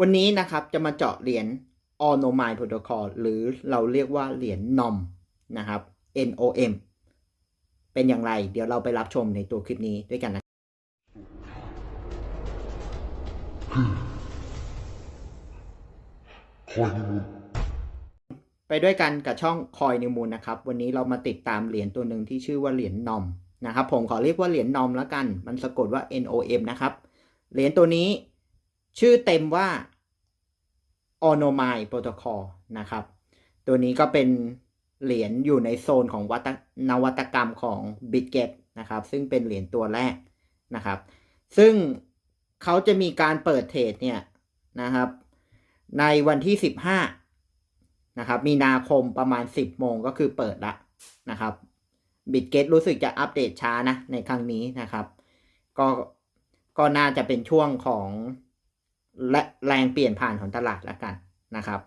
วันนี้นะครับจะมาเจาะเหรียญ Onomai Protocol หรือเราเรียกว่าเหรียญ NOM นะครับ NOM เป็นอย่างไร เดี๋ยวเราไปรับชมในตัวคลิปนี้ด้วยกันนะไปด้วยกันกับช่องคอยนิมูลนะครับ วันนี้เรามาติดตามเหรียญตัวหนึ่งที่ชื่อว่าเหรียญนอมนะครับ ผมขอเรียกว่าเหรียญนอมแล้วกัน มันสะกดว่า NOM นะครับ เหรียญตัวนี้ ชื่อเต็มว่า Onomai Protocol นะครับ ตัวนี้ก็เป็นเหรียญอยู่ในโซนของวัตนวัตกรรมของ b i t g e t นะครับ ซึ่งเป็นเหรียญตัวแรกนะครับ ซึ่งเขาจะมีการเปิดเทรดเนี่ยนะครับ ในวันที่ 15 นะครับ มีนาคมประมาณ 10 โมงก็คือเปิดละนะครับบิตเกตรู้สึกจะอัปเดตช้านะในครั้งนี้นะครับ ก็ก็น่าจะเป็นช่วงของ และแรงเปลี่ยนผ่านของตลาดแล้วกันนะครับ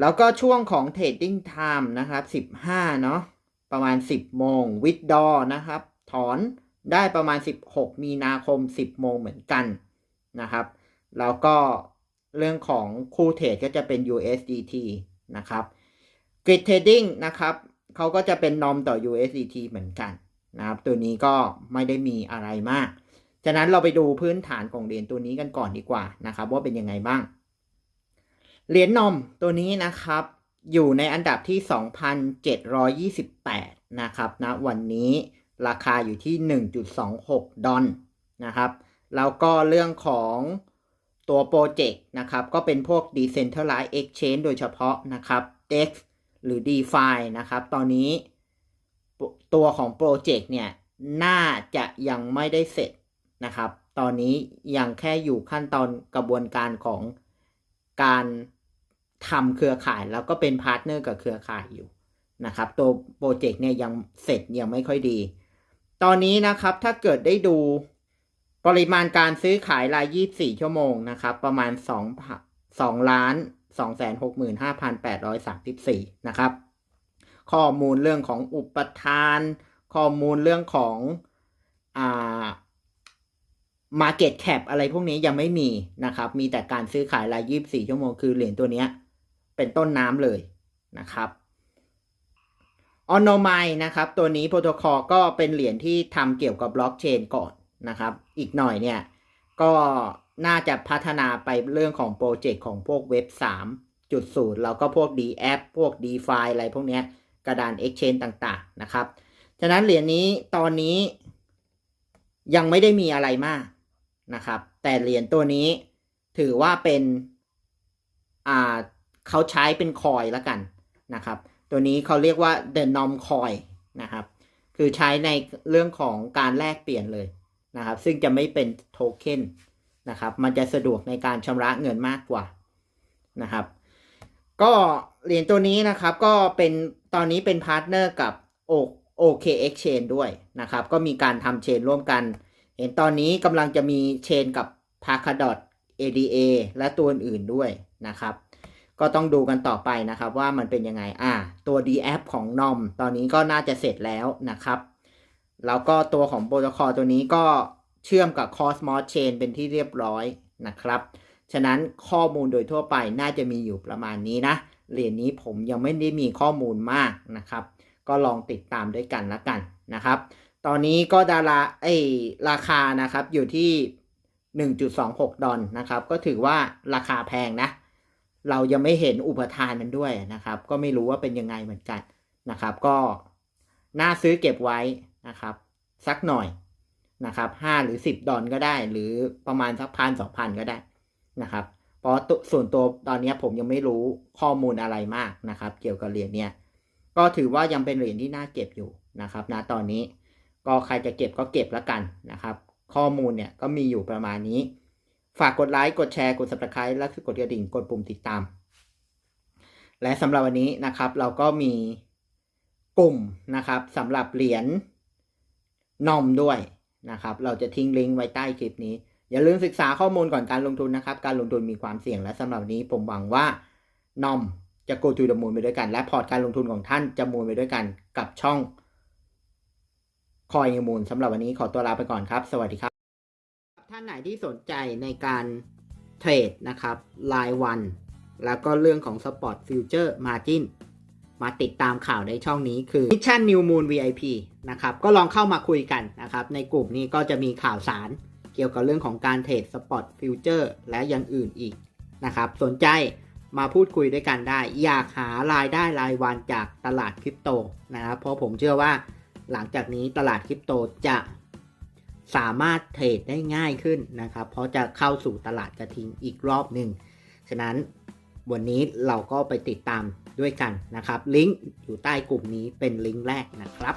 แล้วก็ช่วงของ Trading Time นะครับ 15 เนาะประมาณ 10 โมงวิดดอนะครับ ถอนได้ประมาณ 16 มีนาคม 10 โมงเหมือนกันนะครับ แล้วก็เรื่องของคู่เทรดก็จะเป็น USDT นะครับ Grid Trading นะครับเขาก็จะเป็นนอมต่อ USDT เหมือนกันนะครับ ตัวนี้ก็ไม่ได้มีอะไรมาก ฉะนั้นเราไปดูพื้นฐานของเหรียญตัวนี้กันก่อนดีกว่านะครับ ว่าเป็นยังไงบ้าง เหรียญนอมตัวนี้นะครับอยู่ในอันดับที่ 2,728 นะครับนะวันนี้ราคาอยู่ที่ 1.26 ดอลนะครับ แล้วก็เรื่องของตัวโปรเจกต์นะครับ ก็เป็นพวก Decentralized Exchange โดยเฉพาะนะครับ DEX หรือ DeFi นะครับ ตอนนี้ตัวของโปรเจกต์เนี่ย น่าจะยังไม่ได้เสร็จ นะครับ ตอนนี้ยังแค่อยู่ขั้นตอนกระบวนการของการทำเครือข่ายแล้วก็เป็นพาร์ทเนอร์กับเครือข่ายอยู่นะครับ ตัวโปรเจกต์เนี่ยยังเสร็จยังไม่ค่อยดี ตอนนี้นะครับถ้าเกิดได้ดูปริมาณการซื้อขายราย 24 ชั่วโมงนะครับ ประมาณ 2 2ล้าน265,834 นะครับ ข้อมูลเรื่องของอุปทาน ข้อมูลเรื่องของอ่า Market Cap อะไรพวกนี้ยังไม่มีนะครับ มีแต่การซื้อขายราย 24 ชั่วโมงคือเหรียญตัวนี้เป็นต้นน้ำเลยนะครับออนโนไมนะครับ ตัวนี้โปรโตคอลก็เป็นเหรียญที่ทำเกี่ยวกับบล็อกเชนก่อนนะครับ อีกหน่อยเนี่ย ก็น่าจะพัฒนาไปเรื่องของโปรเจกต์ของพวกเว็บ 3.0 แล้วก็พวก d a p พวก DeFi อะไรพวกนี้กระดาน Exchange ต่างๆนะครับ ฉะนั้นเหรียญนี้ตอนนี้ยังไม่ได้มีอะไรมาก นะครับ แต่เหรียญตัวนี้ถือว่าเป็นอ่าเขาใช้เป็นคอยแล้วกันนะครับ ตัวนี้เขาเรียกว่า the nom coin นะครับ คือใช้ในเรื่องของการแลกเปลี่ยนเลยนะครับ ซึ่งจะไม่เป็นโทเค็นนะครับ มันจะสะดวกในการชำระเงินมากกว่านะครับ ก็เหรียญตัวนี้นะครับก็เป็นตอนนี้เป็นพาร์ทเนอร์กับ OK Exchange ด้วยนะครับ ก็มีการทำเชนร่วมกัน เห็นตอนนี้กำลังจะมีเชนกับ p a r k a d o t ADA และตัวอื่นๆด้วยนะครับ ก็ต้องดูกันต่อไปนะครับว่ามันเป็นยังไง อ่า ตัว D app ของ NOM ตอนนี้ก็น่าจะเสร็จแล้วนะครับ แล้วก็ตัวของโปรโตคอลตัวนี้ก็เชื่อมกับ Cosmos Chain เป็นที่เรียบร้อยนะครับ ฉะนั้นข้อมูลโดยทั่วไปน่าจะมีอยู่ประมาณนี้นะ เหรียญนี้ผมยังไม่ได้มีข้อมูลมากนะครับ ก็ลองติดตามด้วยกันละกันนะครับ ตอนนี้ก็ดาราไอราคานะครับอยู่ที่ 1.26 ดอลนะครับ ก็ถือว่าราคาแพงนะ เรายังไม่เห็นอุปทานมันด้วยนะครับ ก็ไม่รู้ว่าเป็นยังไงเหมือนกันนะครับ ก็น่าซื้อเก็บไว้นะครับ สักหน่อยนะครับ5หรือ10ดอลก็ได้ หรือประมาณสักพันสองพันก็ได้นะครับ เพราะตัวส่วนตัวตอนนี้ผมยังไม่รู้ข้อมูลอะไรมากนะครับ เกี่ยวกับเหรียญเนี้ยก็ถือว่ายังเป็นเหรียญที่น่าเก็บอยู่นะครับณตอนนี้ ก็ใครจะเก็บก็เก็บแล้วกันนะครับ ข้อมูลเนี่ยก็มีอยู่ประมาณนี้ ฝากกดไลค์กดแชร์กด subscribe และกดกระดิ่งกดปุ่มติดตาม และสำหรับวันนี้นะครับเราก็มีกลุ่มนะครับสำหรับเหรียญนอมด้วยนะครับ เราจะทิ้งลิงก์ไว้ใต้คลิปนี้ อย่าลืมศึกษาข้อมูลก่อนการลงทุนนะครับ การลงทุนมีความเสี่ยงและสำหรับนี้ผมหวังว่านอมจะ go to the moon ไปด้วยกัน และพอร์ตการลงทุนของท่านจะมูลไปด้วยกันกับช่อง คอยมูลสำหรับวันนี้ขอตัวลาไปก่อนครับ สวัสดีครับ ท่านไหนที่สนใจในการเทรดนะครับรายวัน แล้วก็เรื่องของ Spot Future Margin มาติดตามข่าวในช่องนี้คือ Mission New Moon VIP นะครับ ก็ลองเข้ามาคุยกันนะครับ ในกลุ่มนี้ก็จะมีข่าวสารเกี่ยวกับเรื่องของการเทรด Spot Future และอย่างอื่นอีกนะครับ สนใจมาพูดคุยด้วยกันได้ อยากหารายได้รายวันจากตลาดคริปโตนะครับ เพราะผมเชื่อว่า หลังจากนี้ตลาดคริปโตจะสามารถเทรดได้ง่ายขึ้นนะครับ เพราะจะเข้าสู่ตลาดกระทิงอีกรอบหนึ่ง ฉะนั้นวันนี้เราก็ไปติดตามด้วยกันนะครับ ลิงก์อยู่ใต้กลุ่มนี้เป็นลิงก์แรกนะครับ